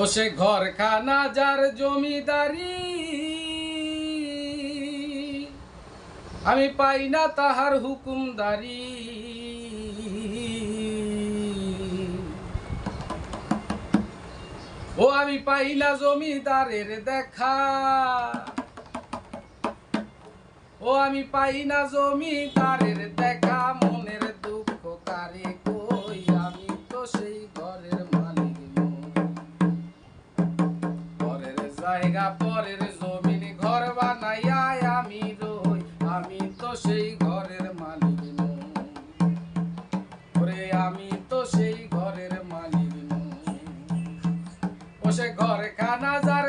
ও সে ঘর খানা যার জমিদারি। আমি পাই না তাহার হুকুমদারি। ও আমি পাই না জমিদারের দেখা। ও আমি পাই না জমিদারের দেখা, মনের দুঃখ জায়গা পরের জমিন ঘর বানাইয়া আমি রই, আমি তো সেই ঘরের মালিক ওরে, আমি তো সেই ঘরের মালিক ও সে ঘর খানা যার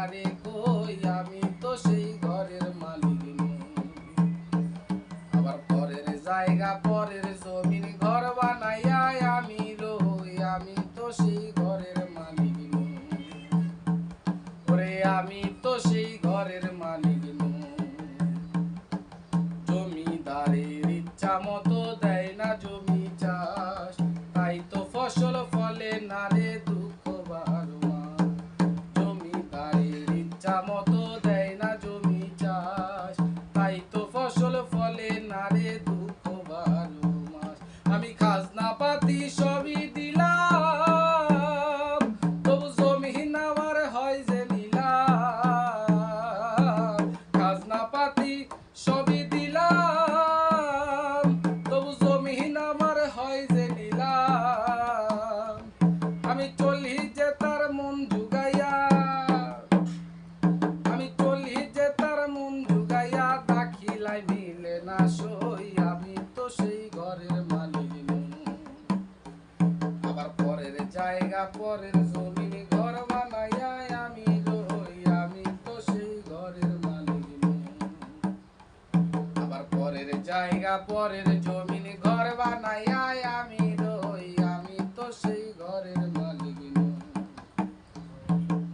কারে কই? আমি তো সেই ঘরের মালিক। আবার পরের জায়গা, পরের জমিন ঘর বানাইয়া আমি রই, আমি তো সেই ঘরের মালিক ওরে, আমি তো সেই ঘরের মালিক জমিদারের ইচ্ছা মতো দেয় না, জমি ইচ্ছা মতো দেয় না জমি চাষ। তাই তো ফসল ফলে না রে দুঃখ বারো মাস। আমি খাজনা পাতি সবই দিলাম, তবু জমি আমার হয় যে নিলাম। খাজনা পাতি সবই দাখিলাই মিলে না সই, আমি তো সেই ঘরের মালিক আবার পরের জায়গা, পরের জমিন ঘর বানাইয়া আমি রই, আমি তো সেই ঘরের মালিক নই। আবার পরের জায়গা, পরের জমিন ঘর বানাইয়া আমি রই, আমি তো সেই ঘরের মালিক নই।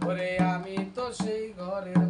ওরে, আমি তো সেই ঘরের